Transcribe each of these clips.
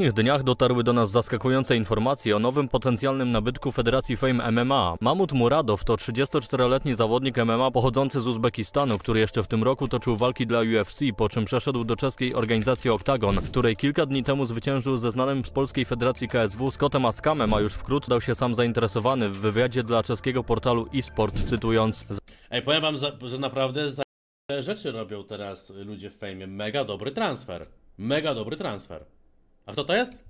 ostatnich dniach dotarły do nas zaskakujące informacje o nowym potencjalnym nabytku Federacji Fame MMA. Mamut Muradow to 34-letni zawodnik MMA pochodzący z Uzbekistanu, który jeszcze w tym roku toczył walki dla UFC, po czym przeszedł do czeskiej organizacji Octagon, w której kilka dni temu zwyciężył ze znanym z Polskiej Federacji KSW Scottem Askamem, a już wkrótce dał się sam zainteresowany w wywiadzie dla czeskiego portalu eSport, cytując Ej, powiem wam, że naprawdę rzeczy robią teraz ludzie w fejmie. Mega dobry transfer. Mega dobry transfer. A kto to jest?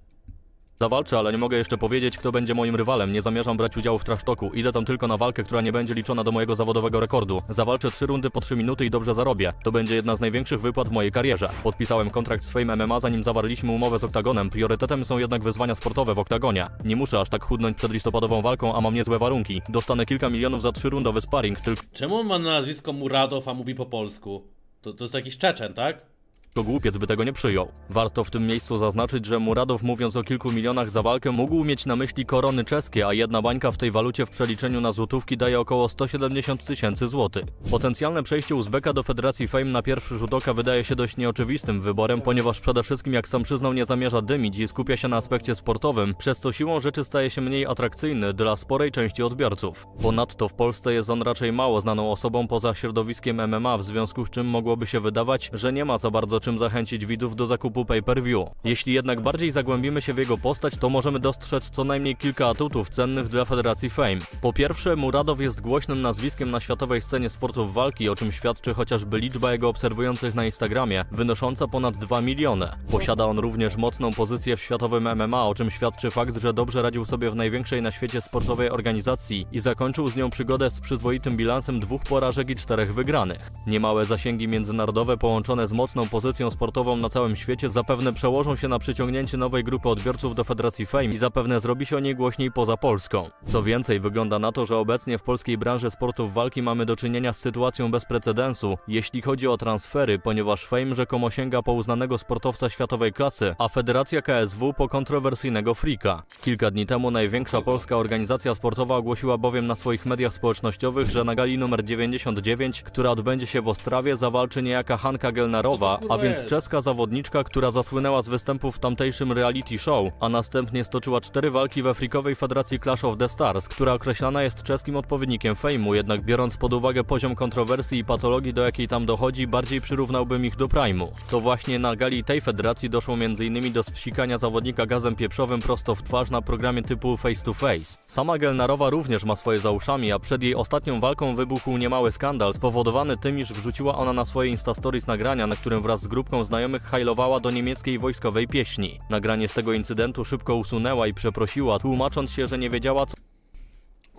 Zawalczę, ale nie mogę jeszcze powiedzieć, kto będzie moim rywalem. Nie zamierzam brać udziału w trasztoku. Idę tam tylko na walkę, która nie będzie liczona do mojego zawodowego rekordu. Zawalczę trzy rundy po 3 minuty i dobrze zarobię. To będzie jedna z największych wypłat w mojej karierze. Podpisałem kontrakt z Fame MMA, zanim zawarliśmy umowę z Oktagonem. Priorytetem są jednak wyzwania sportowe w Oktagonie. Nie muszę aż tak chudnąć przed listopadową walką, a mam niezłe warunki. Dostanę kilka milionów za trzyrundowy sparring, tylko Czemu on ma na nazwisko Muradow, a mówi po polsku? To, to jest jakiś Czeczen, tak? Głupiec by tego nie przyjął. Warto w tym miejscu zaznaczyć, że Muradow mówiąc o kilku milionach za walkę mógł mieć na myśli korony czeskie, a jedna bańka w tej walucie w przeliczeniu na złotówki daje około 170 tysięcy złotych. Potencjalne przejście Uzbeka do Federacji Fame na pierwszy rzut oka wydaje się dość nieoczywistym wyborem, ponieważ przede wszystkim jak sam przyznał nie zamierza dymić i skupia się na aspekcie sportowym, przez co siłą rzeczy staje się mniej atrakcyjny dla sporej części odbiorców. Ponadto w Polsce jest on raczej mało znaną osobą poza środowiskiem MMA, w związku z czym mogłoby się wydawać, że nie ma za bardzo czym zachęcić widzów do zakupu pay-per-view. Jeśli jednak bardziej zagłębimy się w jego postać, to możemy dostrzec co najmniej kilka atutów cennych dla Federacji Fame. Po pierwsze, Muradow jest głośnym nazwiskiem na światowej scenie sportów walki, o czym świadczy chociażby liczba jego obserwujących na Instagramie, wynosząca ponad 2 miliony. Posiada on również mocną pozycję w światowym MMA, o czym świadczy fakt, że dobrze radził sobie w największej na świecie sportowej organizacji i zakończył z nią przygodę z przyzwoitym bilansem dwóch porażek i czterech wygranych. Niemałe zasięgi międzynarodowe połączone z mocną pozycją sportową na całym świecie zapewne przełożą się na przyciągnięcie nowej grupy odbiorców do Federacji Fame i zapewne zrobi się o niej głośniej poza Polską. Co więcej, wygląda na to, że obecnie w polskiej branży sportów walki mamy do czynienia z sytuacją bez precedensu, jeśli chodzi o transfery, ponieważ Fame rzekomo sięga po uznanego sportowca światowej klasy, a Federacja KSW po kontrowersyjnego frika. Kilka dni temu największa polska organizacja sportowa ogłosiła bowiem na swoich mediach społecznościowych, że na gali numer 99, która odbędzie się w Ostrawie, zawalczy niejaka Hanka Gelnarowa, a więc czeska zawodniczka, która zasłynęła z występów w tamtejszym reality show, a następnie stoczyła cztery walki we frikowej federacji Clash of the Stars, która określana jest czeskim odpowiednikiem Fejmu, jednak biorąc pod uwagę poziom kontrowersji i patologii, do jakiej tam dochodzi, bardziej przyrównałbym ich do Prime'u. To właśnie na gali tej federacji doszło m.in. do spsikania zawodnika gazem pieprzowym prosto w twarz na programie typu Face to Face. Sama Gelnarowa również ma swoje za uszami, a przed jej ostatnią walką wybuchł niemały skandal spowodowany tym, iż wrzuciła ona na swoje Instastories nagrania, na którym wraz z grupką znajomych hajlowała do niemieckiej wojskowej pieśni. Nagranie z tego incydentu szybko usunęła i przeprosiła, tłumacząc się, że nie wiedziała co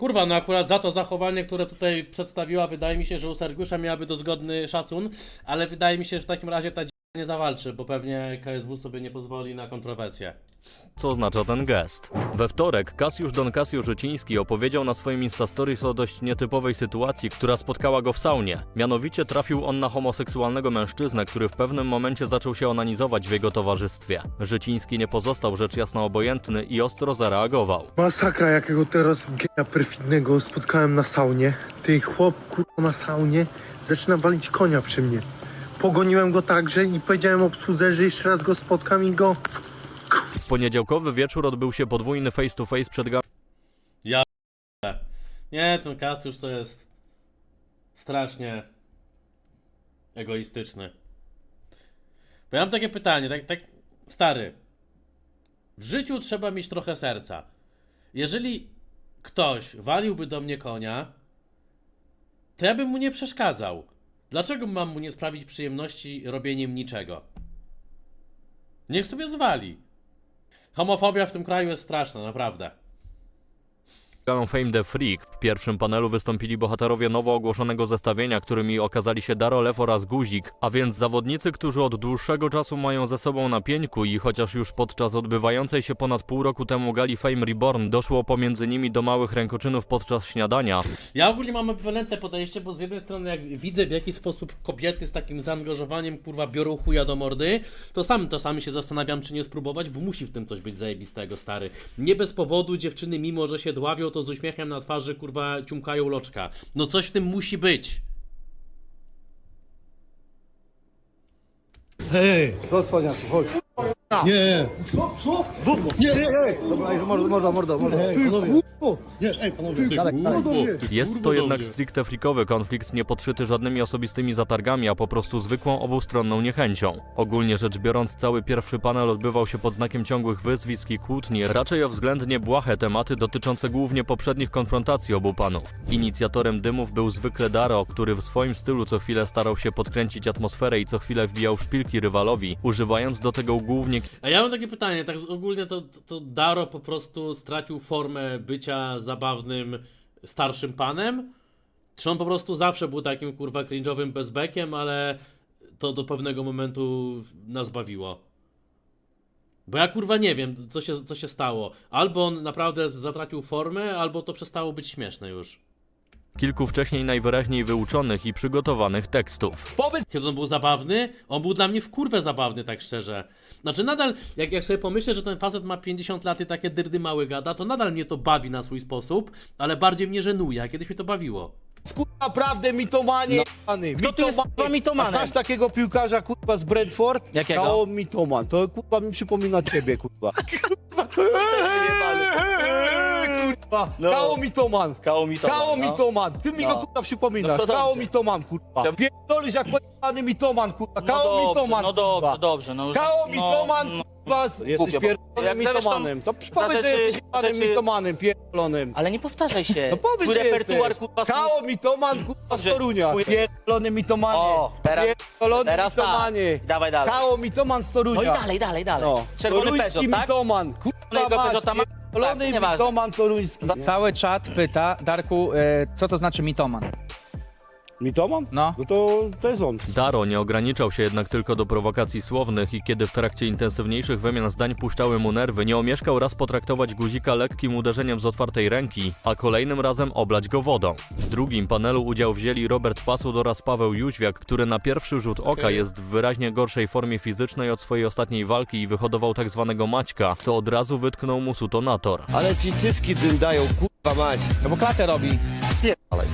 Kurwa, no akurat za to zachowanie, które tutaj przedstawiła, wydaje mi się, że u Sergiusza miałaby dozgodny szacun, ale wydaje mi się, że w takim razie ta dziewica nie zawalczy, bo pewnie KSW sobie nie pozwoli na kontrowersję. Co oznacza ten gest. We wtorek Kasiusz Don Kasio Życiński opowiedział na swoim Instastories o dość nietypowej sytuacji, która spotkała go w saunie. Mianowicie trafił on na homoseksualnego mężczyznę, który w pewnym momencie zaczął się onanizować w jego towarzystwie. Życiński nie pozostał rzecz jasna obojętny i ostro zareagował. Masakra, jakiego teraz geja perfidnego spotkałem na saunie. Ty chłop kurwa na saunie zaczyna walić konia przy mnie. Pogoniłem go także i powiedziałem obsłudze, że jeszcze raz go spotkam i go... W poniedziałkowy wieczór odbył się podwójny face to face przed Nie, ten Kastiusz to jest strasznie egoistyczny. Bo ja mam takie pytanie, tak, tak stary. W życiu trzeba mieć trochę serca. Jeżeli ktoś waliłby do mnie konia, to ja bym mu nie przeszkadzał. Dlaczego mam mu nie sprawić przyjemności robieniem niczego? Niech sobie zwali. Homofobia w tym kraju jest straszna, naprawdę. Galą Fame The Freak. W pierwszym panelu wystąpili bohaterowie nowo ogłoszonego zestawienia, którymi okazali się Darolew oraz Guzik, a więc zawodnicy, którzy od dłuższego czasu mają ze sobą na i chociaż już podczas odbywającej się ponad pół roku temu gali Fame Reborn doszło pomiędzy nimi do małych rękoczynów podczas śniadania, Ja ogólnie mam ambiwalentne podejście, bo z jednej strony jak widzę w jaki sposób kobiety z takim zaangażowaniem kurwa biorą chuja do mordy, to sam to sami się zastanawiam czy nie spróbować, bo musi w tym coś być zajebistego, stary. Nie bez powodu dziewczyny mimo, że się dławią, to z uśmiechem na twarzy kurwa ciumkają loczka. No coś w tym musi być. Hej! Rozwaniaku, chodź. Nie. Co? Co? Nie, nie, nie. Dobra, mordo, mordo, mordo, mordo. Kurwo! Nie, ej, panowie. Jest to jednak stricte freakowy konflikt, nie podszyty żadnymi osobistymi zatargami, a po prostu zwykłą obustronną niechęcią. Ogólnie rzecz biorąc, cały pierwszy panel odbywał się pod znakiem ciągłych wyzwisk i kłótni, raczej o względnie błahe tematy dotyczące głównie poprzednich konfrontacji obu panów. Inicjatorem dymów był zwykle Daro, który w swoim stylu co chwilę starał się podkręcić atmosferę i co chwilę wbijał w szpilki rywalowi, używając do tego głównie A ja mam takie pytanie, tak ogólnie to, to Daro po prostu stracił formę bycia zabawnym starszym panem? Czy on po prostu zawsze był takim kurwa cringe'owym bezbekiem, ale to do pewnego momentu nas bawiło? Bo ja kurwa nie wiem, co się, co się stało. Albo on naprawdę zatracił formę, albo to przestało być śmieszne już. Kilku wcześniej najwyraźniej wyuczonych i przygotowanych tekstów. Kiedy on był zabawny, on był dla mnie w kurwę zabawny, tak szczerze. Znaczy nadal, jak, jak sobie pomyślę, że ten facet ma 50 lat i takie dyrdy mały gada, to nadal mnie to bawi na swój sposób, ale bardziej mnie żenuje, a kiedyś mnie to bawiło. Kurwa, naprawdę mitomanie jebany. Kto tu jest, kurwa, mitomanem? A Znasz takiego piłkarza, kurwa, z Brentford? Jakiego? Kao mitoman. To, kurwa, mi przypomina ciebie, kurwa. kurwa, to Kurwa, No. Kao mitoman. Kao no. mitoman. Ty mi No. go, kurwa, przypominasz. No to Kao dobrze. mitoman, kurwa. Ja- Pierdolisz jak pojebany mitoman, kurwa. No dobrze, mitoman, no dobrze, kurwa. dobrze. No, już- Kao no, no. kurwa. z- Jesteś Głupio, bo- pierdolonym jak mitomanem. To powiedz, że rzeczy- jesteś jebanym rzeczy- mitomanem, pierdolonym. Ale nie powtarzaj się. No powiedz, Twój że repertuar, jesteś. kurwa, Kao mitoman, kurwa, z Dobrze, Torunia. twój- Pierdolony mitomanie. O, teraz- Pierdolony teraz tak. mitomanie. Dawaj dalej. Kao mitoman z Torunia. No i dalej, dalej, dalej. No. Czerwony Toruński Peugeot, tak? mitoman. Kurwa Czerwonego mać, Peugeota ma- tak, nieważne. mitoman toruński. Cały czat pyta, Darku, e, co to znaczy mitoman? Mitoman? No. No to, to jest on. Daro nie ograniczał się jednak tylko do prowokacji słownych i kiedy w trakcie intensywniejszych wymian zdań puszczały mu nerwy, nie omieszkał raz potraktować guzika lekkim uderzeniem z otwartej ręki, a kolejnym razem oblać go wodą. W drugim panelu udział wzięli Robert Pasud oraz Paweł Jóźwiak, który na pierwszy rzut oka jest w wyraźnie gorszej formie fizycznej od swojej ostatniej walki i wyhodował tak zwanego Maćka, co od razu wytknął mu sutonator. Ale ci cycki dym dają, kurwa mać. No bo klatę robi.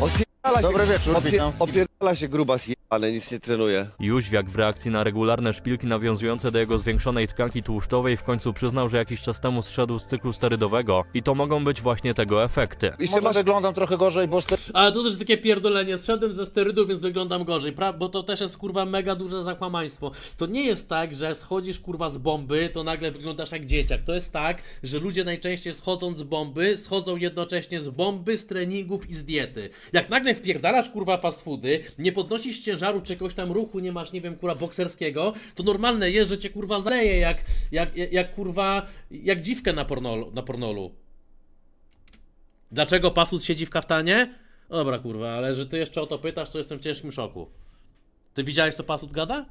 Odpierdala Dobry się, wieczór, odpie- witam. Opierdala się gruba zjebane, nic nie trenuje. Jóźwiak w reakcji na regularne szpilki nawiązujące do jego zwiększonej tkanki tłuszczowej w końcu przyznał, że jakiś czas temu zszedł z cyklu sterydowego i to mogą być właśnie tego efekty. Jeszcze Może masz... wyglądam trochę gorzej, bo ster- Ale to też jest takie pierdolenie. Zszedłem ze sterydów, więc wyglądam gorzej, pra- bo to też jest kurwa mega duże zakłamaństwo. To nie jest tak, że schodzisz kurwa z bomby, to nagle wyglądasz jak dzieciak. To jest tak, że ludzie najczęściej schodząc z bomby, schodzą jednocześnie z bomby, z treningów i z diety. Jak nagle wpierdalasz kurwa fast foody, nie podnosisz ciężaru czy jakiegoś tam ruchu, nie masz, nie wiem, kurwa bokserskiego, to normalne jest, że cię kurwa zaleje jak, jak, jak, jak kurwa, jak dziwkę na pornolu. Na pornolu. Dlaczego Pasut siedzi w kaftanie? Dobra, kurwa, ale że ty jeszcze o to pytasz, to jestem w ciężkim szoku. Ty widziałeś, co Pasut gada?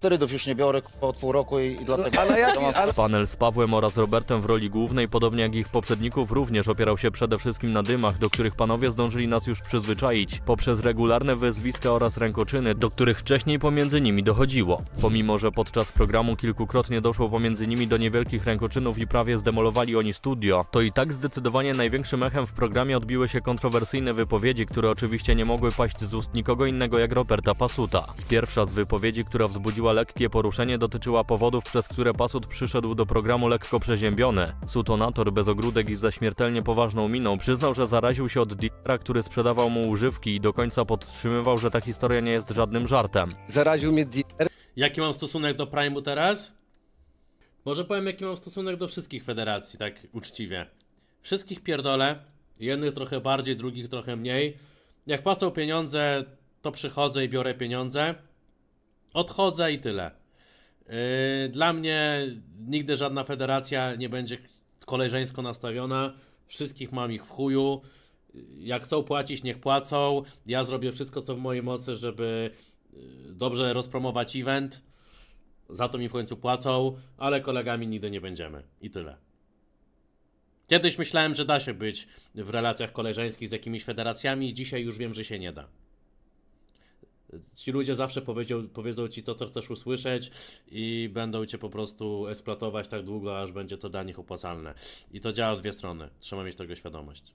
Sterydów już nie biorę od pół roku i, i dlatego... Ale mam- Ale... Panel z Pawłem oraz Robertem w roli głównej, podobnie jak ich poprzedników, również opierał się przede wszystkim na dymach, do których panowie zdążyli nas już przyzwyczaić, poprzez regularne wyzwiska oraz rękoczyny, do których wcześniej pomiędzy nimi dochodziło. Pomimo, że podczas programu kilkukrotnie doszło pomiędzy nimi do niewielkich rękoczynów i prawie zdemolowali oni studio, to i tak zdecydowanie największym echem w programie odbiły się kontrowersyjne wypowiedzi, które oczywiście nie mogły paść z ust nikogo innego jak Roberta Pasuta. Pierwsza z wypowiedzi, która wzbudziła lekkie poruszenie, dotyczyła powodów, przez które Pasut przyszedł do programu lekko przeziębiony. Sutonator bez ogródek i ze śmiertelnie poważną miną przyznał, że zaraził się od dealera, który sprzedawał mu używki i do końca podtrzymywał, że ta historia nie jest żadnym żartem. Zaraził mnie dealer. Jaki mam stosunek do Prime'u teraz? Może powiem, jaki mam stosunek do wszystkich federacji, tak uczciwie. Wszystkich pierdolę. Jednych trochę bardziej, drugich trochę mniej. Jak płacą pieniądze, to przychodzę i biorę pieniądze. Odchodzę i tyle. Yy, Dla mnie nigdy żadna federacja nie będzie koleżeńsko nastawiona. Wszystkich mam ich w chuju. Jak chcą płacić, niech płacą. Ja zrobię wszystko, co w mojej mocy, żeby yy, dobrze rozpromować event. Za to mi w końcu płacą, ale kolegami nigdy nie będziemy. I tyle. Kiedyś myślałem, że da się być w relacjach koleżeńskich z jakimiś federacjami, dzisiaj już wiem, że się nie da. Ci ludzie zawsze powiedzą, powiedzą ci to, co chcesz usłyszeć i będą cię po prostu eksploatować tak długo, aż będzie to dla nich opłacalne. I to działa w dwie strony. Trzeba mieć tego świadomość.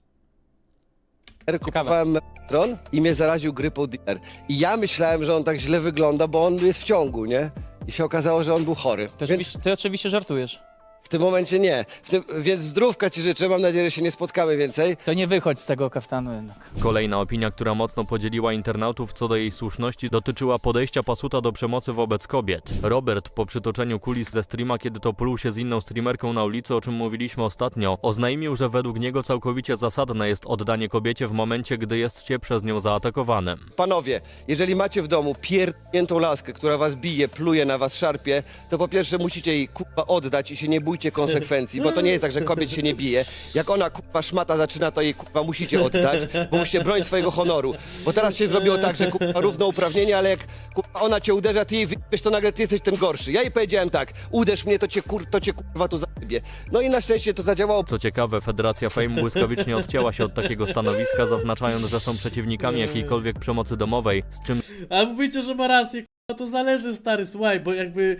Kupowałem metron i mnie zaraził grypą dealer. I ja myślałem, że on tak źle wygląda, bo on jest w ciągu, nie? i się okazało, że on był chory. Ty, Więc oczywiście, ty oczywiście żartujesz. W tym momencie nie. W tym, więc zdrówka ci życzę, mam nadzieję, że się nie spotkamy więcej. To nie wychodź z tego kaftanu jednak. Kolejna opinia, która mocno podzieliła internautów co do jej słuszności, dotyczyła podejścia Pasuta do przemocy wobec kobiet. Robert, po przytoczeniu kulis ze streama, kiedy to pluł się z inną streamerką na ulicy, o czym mówiliśmy ostatnio, oznajmił, że według niego całkowicie zasadne jest oddanie kobiecie w momencie, gdy jest się przez nią zaatakowanym. Panowie, jeżeli macie w domu pierdniętą laskę, która was bije, pluje na was, szarpie, to po pierwsze musicie jej kurwa oddać i się nie bójcie konsekwencji, bo to nie jest tak, że kobiet się nie bije. Jak ona kurwa szmata zaczyna, to jej kurwa musicie oddać, bo musicie bronić swojego honoru. Bo teraz się zrobiło tak, że kurwa równouprawnienie, ale jak kurwa ona cię uderza, ty jej wyjdziesz, to nagle ty jesteś ten gorszy. Ja jej powiedziałem tak, uderz mnie, to cię kur, to cię kurwa tu zajebie. No i na szczęście to zadziałało. Co ciekawe, Federacja Fame błyskawicznie odcięła się od takiego stanowiska, zaznaczając, że są przeciwnikami jakiejkolwiek przemocy domowej, z czym A mówicie, że ma rację, k***a, to zależy, stary, słuchaj, bo jakby,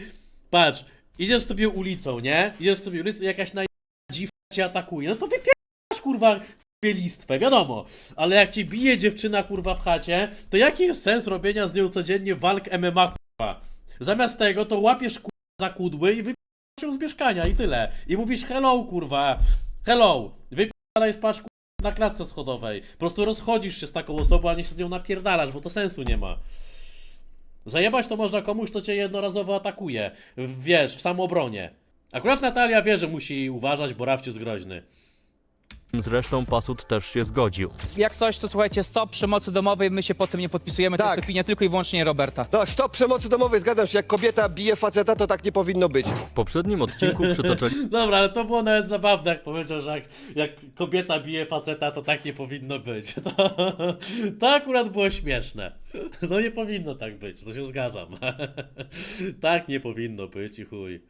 patrz, idziesz sobie ulicą, nie? Idziesz sobie ulicą i jakaś naj... dziwka cię atakuje, no to wypierasz, kurwa, bielistwę, wiadomo. Ale jak cię bije dziewczyna, kurwa, w chacie, to jaki jest sens robienia z nią codziennie walk MMA, kurwa? Zamiast tego, to łapiesz, kurwa, za kudły i wypierasz się z mieszkania i tyle. I mówisz hello, kurwa, hello, wypierdalaj spać, kurwa, na klatce schodowej. Po prostu rozchodzisz się z taką osobą, a nie się z nią napierdalasz, bo to sensu nie ma. Zajebać to można komuś, kto cię jednorazowo atakuje. Wiesz, w samoobronie. Akurat Natalia wie, że musi uważać, bo Rafcie jest groźny. Zresztą Pasut też się zgodził. Jak coś, to słuchajcie, stop przemocy domowej, my się po tym nie podpisujemy, to Tak. jest opinia tylko i wyłącznie Roberta. No, stop przemocy domowej, zgadzam się. Jak kobieta bije faceta, to tak nie powinno być. W poprzednim odcinku przytoczyli Dobra, ale to było nawet zabawne, jak powiedział, że jak, jak kobieta bije faceta, to tak nie powinno być. To, to akurat było śmieszne. No nie powinno tak być, to się zgadzam. Tak nie powinno być i chuj.